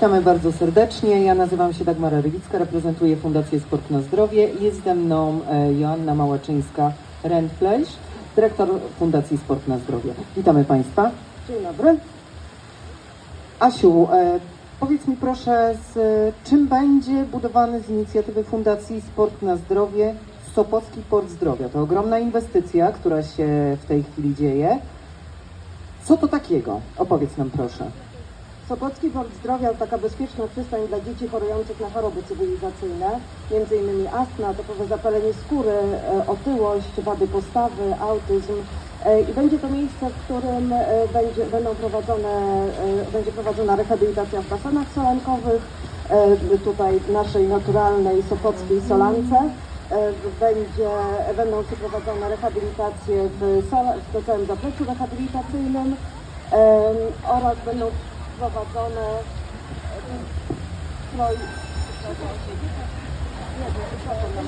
Witamy bardzo serdecznie. Ja nazywam się Dagmara Rywicka, reprezentuję Fundację Sport na Zdrowie. Jest ze mną e, Joanna Małaczyńska, Rentfleisch, dyrektor Fundacji Sport na Zdrowie. Witamy Państwa. Dzień dobry. Asiu, e, powiedz mi proszę, z czym będzie budowany z inicjatywy Fundacji Sport na Zdrowie Sopocki Port Zdrowia? To ogromna inwestycja, która się w tej chwili dzieje. Co to takiego? Opowiedz nam proszę. Sopocki Port Zdrowia to taka bezpieczna przystań dla dzieci chorujących na choroby cywilizacyjne, m.in. astma, topowe zapalenie skóry, e, otyłość, wady postawy, autyzm. E, I będzie to miejsce, w którym e, będzie, będą prowadzone, będzie prowadzona rehabilitacja w basenach solankowych, tutaj naszej naturalnej sopockiej solance. Będzie, będą przeprowadzone rehabilitacje w, sola, w całym zapleczu rehabilitacyjnym oraz będą nie, przepraszam, mam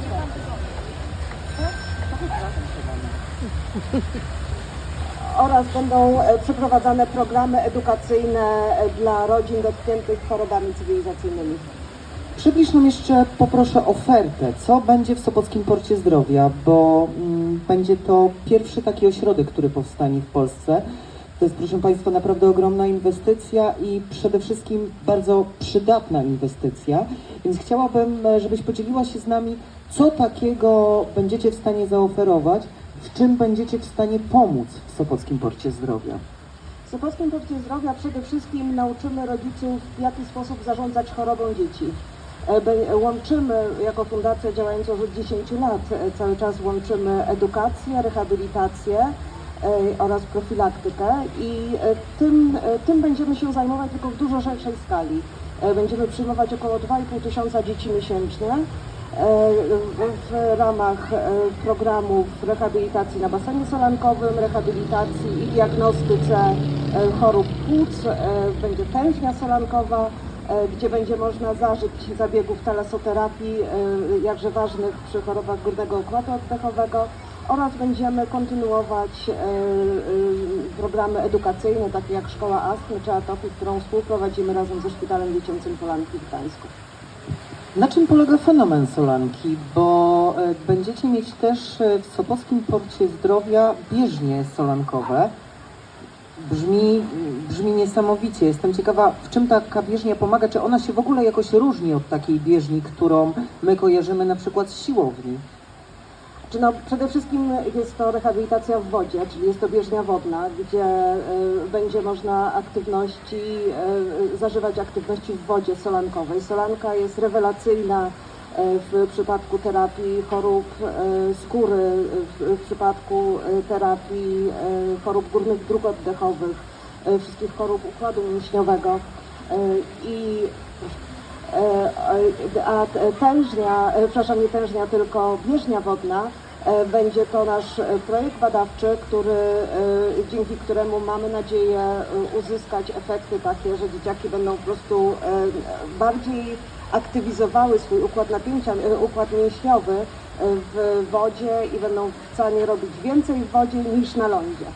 oraz będą e, przeprowadzane programy edukacyjne e, dla rodzin dotkniętych chorobami cywilizacyjnymi. Przybliż nam jeszcze poproszę ofertę. Co będzie w Sopockim Porcie Zdrowia, bo mm, będzie to pierwszy taki ośrodek, który powstanie w Polsce. To jest, proszę Państwa, naprawdę ogromna inwestycja i przede wszystkim bardzo przydatna inwestycja. Więc chciałabym, e, żebyś podzieliła się z nami, co takiego będziecie w stanie zaoferować, w czym będziecie w stanie pomóc w Sopockim Porcie Zdrowia. W Sopockim Porcie Zdrowia przede wszystkim nauczymy rodziców, w jaki sposób zarządzać chorobą dzieci. E, Łączymy, jako fundacja działająca już od 10 lat, e, cały czas łączymy edukację, rehabilitację oraz profilaktykę i e, tym, e, tym będziemy się zajmować tylko w dużo szerszej skali. E, Będziemy przyjmować około 2,5 tysiąca dzieci miesięcznie w- ramach programów rehabilitacji na basenie solankowym, rehabilitacji i diagnostyce chorób płuc. Będzie tętnia solankowa, gdzie będzie można zażyć zabiegów talasoterapii, jakże ważnych przy chorobach górnego układu oddechowego oraz będziemy kontynuować e, e, programy edukacyjne, takie jak Szkoła Astmy czy Atopii, którą współprowadzimy razem ze Szpitalem Dziecięcym Polanki w Gdańsku. Na czym polega fenomen Solanki? Bo e, będziecie mieć też w Sopockim Porcie Zdrowia bieżnie solankowe. Brzmi, brzmi niesamowicie. Jestem ciekawa, w czym taka bieżnia pomaga? Czy ona się w ogóle jakoś różni od takiej bieżni, którą my kojarzymy na przykład z siłowni? Czy no, przede wszystkim jest to rehabilitacja w wodzie, czyli jest to bieżnia wodna, gdzie y, będzie można aktywności, y, zażywać aktywności w wodzie solankowej. Solanka jest rewelacyjna y, w przypadku terapii chorób skóry, w, przypadku terapii chorób górnych dróg oddechowych, wszystkich chorób układu mięśniowego. I E, a tężnia, e, przepraszam, nie tężnia, tylko bieżnia wodna, e, będzie to nasz e, projekt badawczy, który, e, dzięki któremu mamy nadzieję e, uzyskać efekty takie, że dzieciaki będą po prostu e, bardziej aktywizowały swój układ napięcia, e, układ mięśniowy e, w wodzie i będą w stanie robić więcej w wodzie niż na lądzie.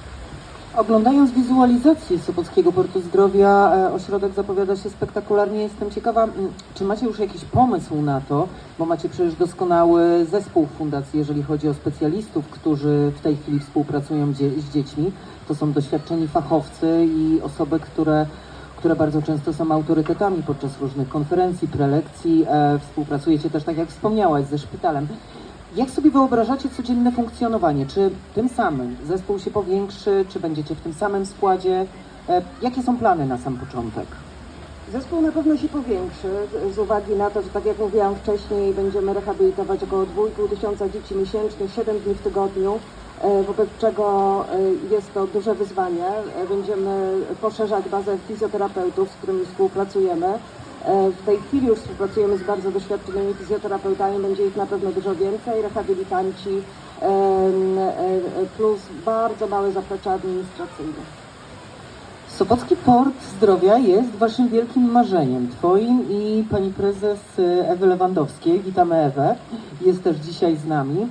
Oglądając wizualizację Sopockiego Portu Zdrowia, e, ośrodek zapowiada się spektakularnie. Jestem ciekawa, mm, czy macie już jakiś pomysł na to, bo macie przecież doskonały zespół fundacji, jeżeli chodzi o specjalistów, którzy w tej chwili współpracują z dziećmi. To są doświadczeni fachowcy i osoby, które, które bardzo często są autorytetami podczas różnych konferencji, prelekcji. E, Współpracujecie też, tak jak wspomniałaś, ze szpitalem. Jak sobie wyobrażacie codzienne funkcjonowanie? Czy tym samym zespół się powiększy, czy będziecie w tym samym składzie? E, Jakie są plany na sam początek? Zespół na pewno się powiększy z- uwagi na to, że tak jak mówiłam wcześniej, będziemy rehabilitować około 2,5 tysiąca dzieci miesięcznie, 7 dni w tygodniu, e, wobec czego e, jest to duże wyzwanie. Będziemy poszerzać bazę fizjoterapeutów, z którymi współpracujemy. E, W tej chwili już współpracujemy z bardzo doświadczonymi fizjoterapeutami, będzie ich na pewno dużo więcej, rehabilitanci, e, e, plus bardzo małe zaplecze administracyjne. Sopocki Port Zdrowia jest waszym wielkim marzeniem, twoim i pani prezes Ewy Lewandowskiej. Witamy Ewę, jest też dzisiaj z nami.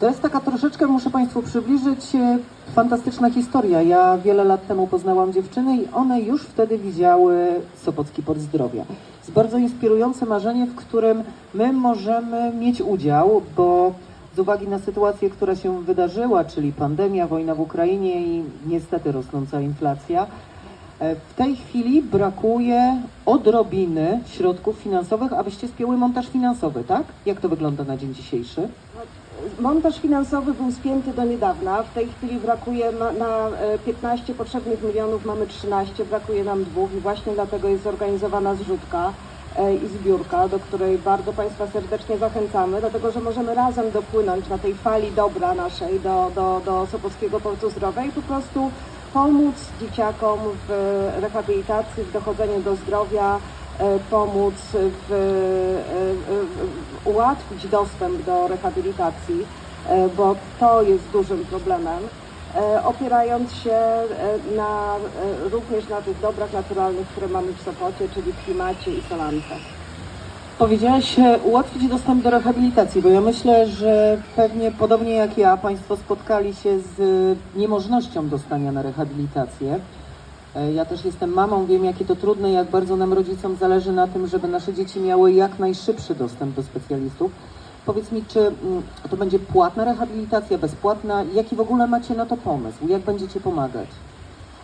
To jest taka troszeczkę, muszę Państwu przybliżyć, e, fantastyczna historia. Ja wiele lat temu poznałam dziewczyny i one już wtedy widziały Sopocki Port Zdrowia. Jest bardzo inspirujące marzenie, w którym my możemy mieć udział, bo z uwagi na sytuację, która się wydarzyła, czyli pandemia, wojna w Ukrainie i niestety rosnąca inflacja, e, w tej chwili brakuje odrobiny środków finansowych, abyście spięły montaż finansowy, tak? Jak to wygląda na dzień dzisiejszy? Montaż finansowy był spięty do niedawna. W tej chwili brakuje na, na e, 15 potrzebnych milionów, mamy 13, brakuje nam dwóch i właśnie dlatego jest zorganizowana zrzutka e, i zbiórka, do której bardzo Państwa serdecznie zachęcamy, dlatego że możemy razem dopłynąć na tej fali dobra naszej do, do, do Sopockiego Portu Zdrowia i po prostu pomóc dzieciakom w rehabilitacji, w dochodzeniu do zdrowia, e, pomóc w, e, e, ułatwić dostęp do rehabilitacji, e, bo to jest dużym problemem, e, opierając się e, na, również na tych dobrach naturalnych, które mamy w Sopocie, czyli klimacie i solance. Powiedziałaś ułatwić dostęp do rehabilitacji, bo ja myślę, że pewnie podobnie jak ja, Państwo spotkali się z niemożnością dostania na rehabilitację. E, Ja też jestem mamą, wiem jakie to trudne, jak bardzo nam rodzicom zależy na tym, żeby nasze dzieci miały jak najszybszy dostęp do specjalistów. Powiedz mi, czy mm, to będzie płatna rehabilitacja, bezpłatna? Jaki w ogóle macie na to pomysł? Jak będziecie pomagać?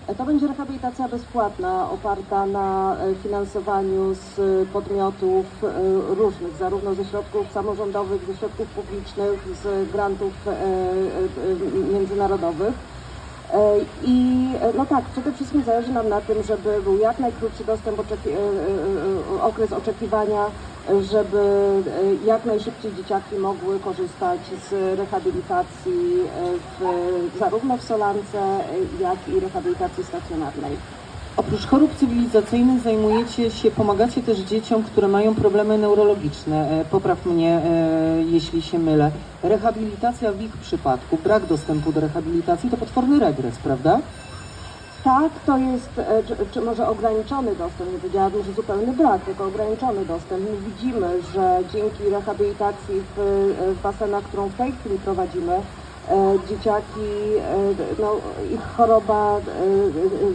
E, To będzie rehabilitacja bezpłatna, oparta na e, finansowaniu z podmiotów różnych, zarówno ze środków samorządowych, ze środków publicznych, z grantów międzynarodowych. E, I e, no tak, przede wszystkim zależy nam na tym, żeby był jak najkrótszy dostęp, oczeki- e, okres oczekiwania, żeby jak najszybciej dzieciaki mogły korzystać z rehabilitacji w, zarówno w Solance, jak i rehabilitacji stacjonarnej. Oprócz chorób cywilizacyjnych zajmujecie się, pomagacie też dzieciom, które mają problemy neurologiczne. E, Popraw mnie, e, jeśli się mylę. Rehabilitacja w ich przypadku, brak dostępu do rehabilitacji to potworny regres, prawda? Tak, to jest, e, czy, czy może ograniczony dostęp, nie powiedziałabym, że zupełny brak, tylko ograniczony dostęp. My widzimy, że dzięki rehabilitacji w, w basenach, którą w tej chwili prowadzimy, dzieciaki, e, no, ich choroba, e, e,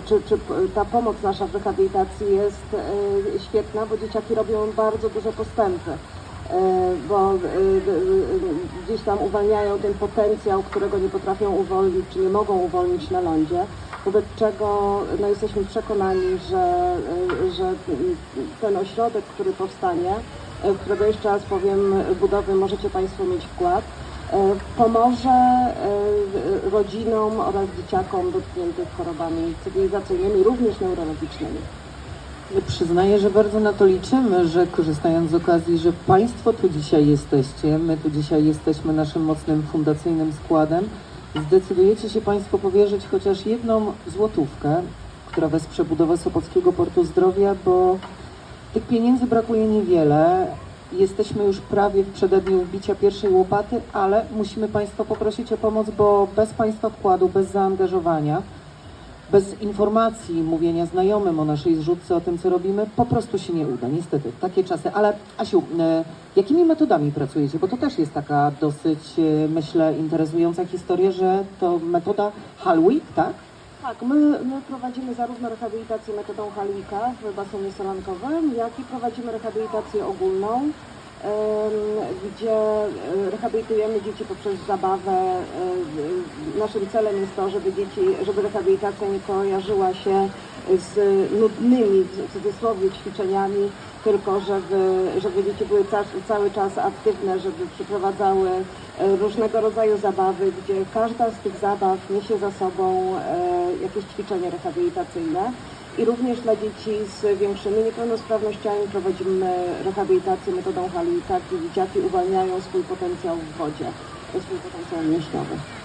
czy, czy ta pomoc nasza w rehabilitacji jest e, świetna, bo dzieciaki robią bardzo duże postępy. E, bo e, e, gdzieś tam uwalniają ten potencjał, którego nie potrafią uwolnić, czy nie mogą uwolnić na lądzie, wobec czego no, jesteśmy przekonani, że, e, że ten ośrodek, który powstanie, e, w którego jeszcze raz powiem, budowy możecie Państwo mieć wkład, e, pomoże e, rodzinom oraz dzieciakom dotkniętych chorobami cywilizacyjnymi, również neurologicznymi. Przyznaję, że bardzo na to liczymy, że korzystając z okazji, że Państwo tu dzisiaj jesteście, my tu dzisiaj jesteśmy naszym mocnym fundacyjnym składem, zdecydujecie się Państwo powierzyć chociaż jedną złotówkę, która wesprze budowę Sopockiego Portu Zdrowia, bo tych pieniędzy brakuje niewiele. Jesteśmy już prawie w przededniu wbicia pierwszej łopaty, ale musimy Państwa poprosić o pomoc, bo bez Państwa wkładu, bez zaangażowania, bez informacji, mówienia znajomym o naszej zrzutce, o tym, co robimy, po prostu się nie uda. Niestety, takie czasy. Ale Asiu, e, jakimi metodami pracujecie? Bo to też jest taka dosyć, e, myślę, interesująca historia, że to metoda Halwick, tak? Tak, my, my prowadzimy zarówno rehabilitację metodą Halwika w basenie solankowym, jak i prowadzimy rehabilitację ogólną, gdzie e, rehabilitujemy dzieci poprzez zabawę. E, Naszym celem jest to, żeby dzieci, żeby rehabilitacja nie kojarzyła się z nudnymi, w cudzysłowie, ćwiczeniami, tylko żeby, żeby dzieci były ca, cały czas aktywne, żeby przeprowadzały e, różnego rodzaju zabawy, gdzie każda z tych zabaw niesie za sobą e, jakieś ćwiczenie rehabilitacyjne. I również dla dzieci z większymi niepełnosprawnościami prowadzimy rehabilitację metodą Halika, gdzie dzieciaki uwalniają swój potencjał w wodzie, swój potencjał mięśniowy.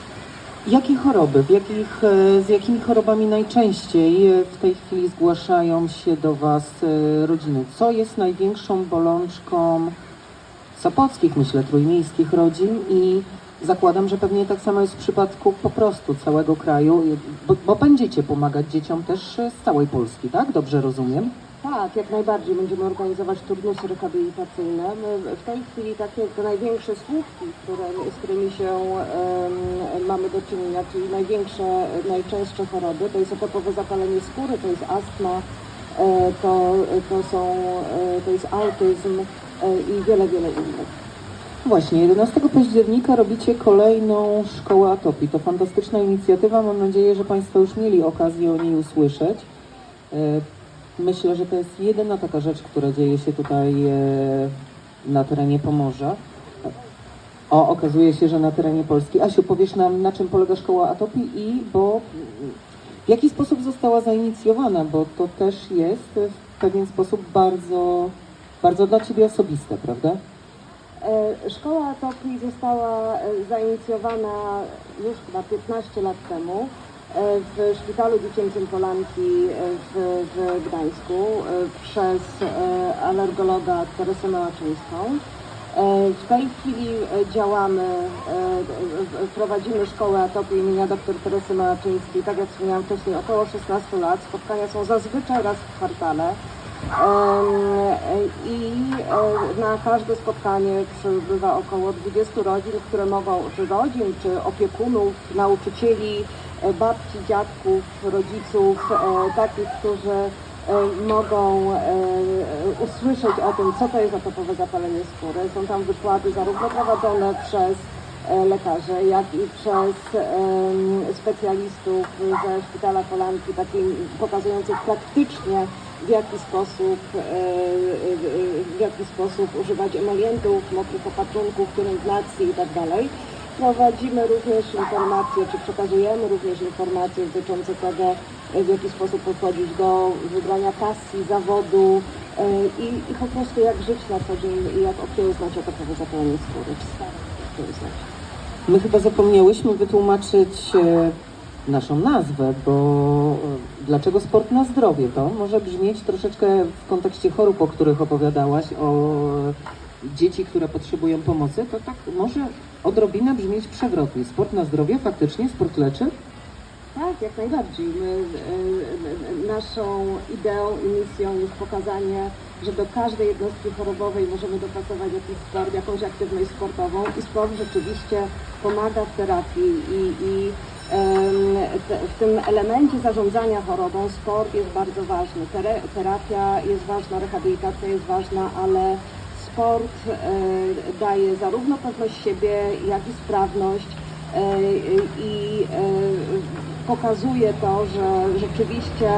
Jakie choroby, jakich, e, z jakimi chorobami najczęściej e, w tej chwili zgłaszają się do Was e, rodziny? Co jest największą bolączką sopockich, myślę, trójmiejskich rodzin i zakładam, że pewnie tak samo jest w przypadku po prostu całego kraju, bo, bo będziecie pomagać dzieciom też z całej Polski, tak? Dobrze rozumiem? Tak, jak najbardziej będziemy organizować turnusy rehabilitacyjne. My w tej chwili takie te największe słupki, które, z którymi się em, mamy do czynienia, czyli największe, najczęstsze choroby, to jest etopowe zapalenie skóry, to jest astma, e, to, to, są, e, to jest autyzm e, i wiele, wiele innych. Właśnie, 11 października robicie kolejną szkołę atopii. To fantastyczna inicjatywa. Mam nadzieję, że Państwo już mieli okazję o niej usłyszeć. Myślę, że to jest jedyna taka rzecz, która dzieje się tutaj e, na terenie Pomorza. O, okazuje się, że na terenie Polski. Asiu, powiesz nam, na czym polega szkoła atopii i bo w jaki sposób została zainicjowana, bo to też jest w pewien sposób bardzo, bardzo dla Ciebie osobiste, prawda? E, Szkoła Atopii została e, zainicjowana już chyba 15 lat temu w Szpitalu Dziecięcym Polanki e, w, w Gdańsku e, przez e, alergologa Teresę Małaczyńską. E, W tej chwili e, działamy, e, prowadzimy szkołę atopii imienia dr Teresy Małaczyńskiej, tak jak wspomniałam wcześniej, około 16 lat. Spotkania są zazwyczaj raz w kwartale. I e, na każde spotkanie przybywa około 20 rodzin, które mogą, czy rodzin, czy opiekunów, nauczycieli, e, babci, dziadków, rodziców, e, takich, którzy e, mogą e, usłyszeć o tym, co to jest atopowe zapalenie skóry. Są tam wykłady zarówno prowadzone przez e, lekarzy, jak i przez specjalistów ze Szpitala Polanki, pokazujących praktycznie w jaki sposób, e, e, w jaki sposób używać emolientów, mokrych opatrunków, pielęgnacji itd. Prowadzimy również informacje, czy przekazujemy również informacje dotyczące tego, e, w jaki sposób podchodzić do wybrania pasji, zawodu e, i, i po prostu jak żyć na co dzień i jak okiełznać atopowe zapalenie skóry. My chyba zapomniałyśmy wytłumaczyć e, naszą nazwę, bo dlaczego sport na zdrowie? To może brzmieć troszeczkę w kontekście chorób, o których opowiadałaś, o dzieci, które potrzebują pomocy, to tak może odrobinę brzmieć przewrotnie. Sport na zdrowie, faktycznie sport leczy? Tak, jak najbardziej. My, e, naszą ideą i misją jest pokazanie, że do każdej jednostki chorobowej możemy dopasować jakiś sport, jakąś aktywność sportową i sport rzeczywiście pomaga w terapii i, i w tym elemencie zarządzania chorobą sport jest bardzo ważny. Terapia jest ważna, rehabilitacja jest ważna, ale sport e, daje zarówno pewność siebie, jak i sprawność e, i e, pokazuje to, że rzeczywiście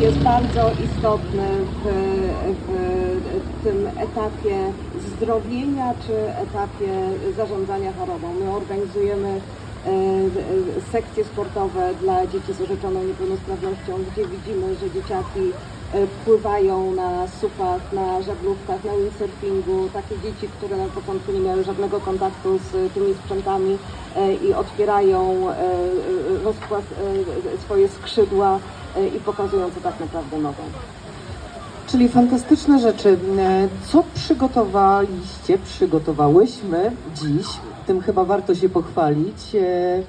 jest bardzo istotny w, w tym etapie zdrowienia czy etapie zarządzania chorobą. My organizujemy sekcje sportowe dla dzieci z orzeczoną niepełnosprawnością, gdzie widzimy, że dzieciaki pływają na supach, na żaglówkach, na windsurfingu. Takie dzieci, które na początku nie miały żadnego kontaktu z tymi sprzętami e, i otwierają e, e, e, swoje skrzydła e, i pokazują, co tak naprawdę mogą. Czyli fantastyczne rzeczy. E, Co przygotowaliście, przygotowałyśmy dziś, tym chyba warto się pochwalić, e,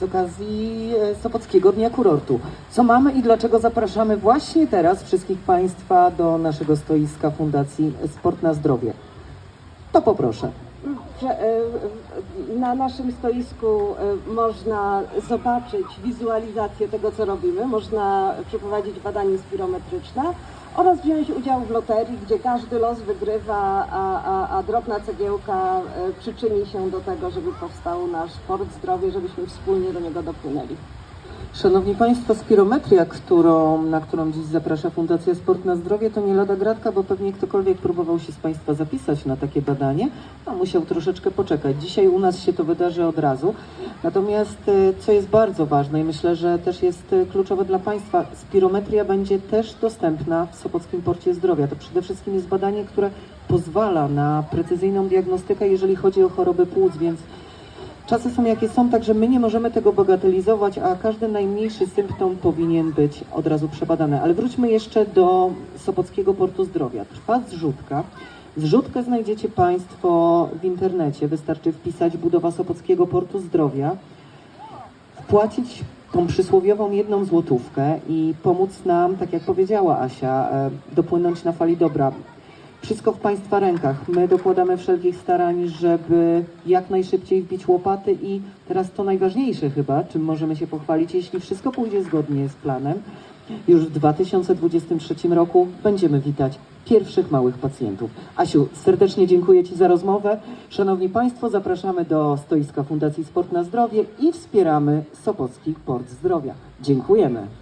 z okazji e, Sopockiego Dnia Kurortu. Co mamy i dlaczego zapraszamy właśnie teraz wszystkich Państwa do naszego stoiska Fundacji Sport na Zdrowie? To poproszę. E, Na naszym stoisku e, można zobaczyć wizualizację tego, co robimy, można przeprowadzić badanie spirometryczne oraz wziąć udział w loterii, gdzie każdy los wygrywa, a, a, a drobna cegiełka e, przyczyni się do tego, żeby powstał nasz port zdrowie, żebyśmy wspólnie do niego dopłynęli. Szanowni Państwo, spirometria, którą, na którą dziś zaprasza Fundacja Sport na Zdrowie, to nie lada gratka, bo pewnie ktokolwiek próbował się z Państwa zapisać na takie badanie, a musiał troszeczkę poczekać. Dzisiaj u nas się to wydarzy od razu. Natomiast, e, co jest bardzo ważne i myślę, że też jest e, kluczowe dla Państwa, spirometria będzie też dostępna w Sopockim Porcie Zdrowia. To przede wszystkim jest badanie, które pozwala na precyzyjną diagnostykę, jeżeli chodzi o choroby płuc, więc Czasy są jakie są, także my nie możemy tego bagatelizować, a każdy najmniejszy symptom powinien być od razu przebadany. Ale wróćmy jeszcze do Sopockiego Portu Zdrowia. Trwa zrzutka. Zrzutkę znajdziecie Państwo w internecie. Wystarczy wpisać budowa Sopockiego Portu Zdrowia, wpłacić tą przysłowiową jedną złotówkę i pomóc nam, tak jak powiedziała Asia, e, dopłynąć na fali dobra. Wszystko w Państwa rękach. My dokładamy wszelkich starań, żeby jak najszybciej wbić łopaty i teraz to najważniejsze chyba, czym możemy się pochwalić, jeśli wszystko pójdzie zgodnie z planem, już w 2023 roku będziemy witać pierwszych małych pacjentów. Asiu, serdecznie dziękuję Ci za rozmowę. Szanowni Państwo, zapraszamy do stoiska Fundacji Sport na Zdrowie i wspieramy Sopocki Port Zdrowia. Dziękujemy.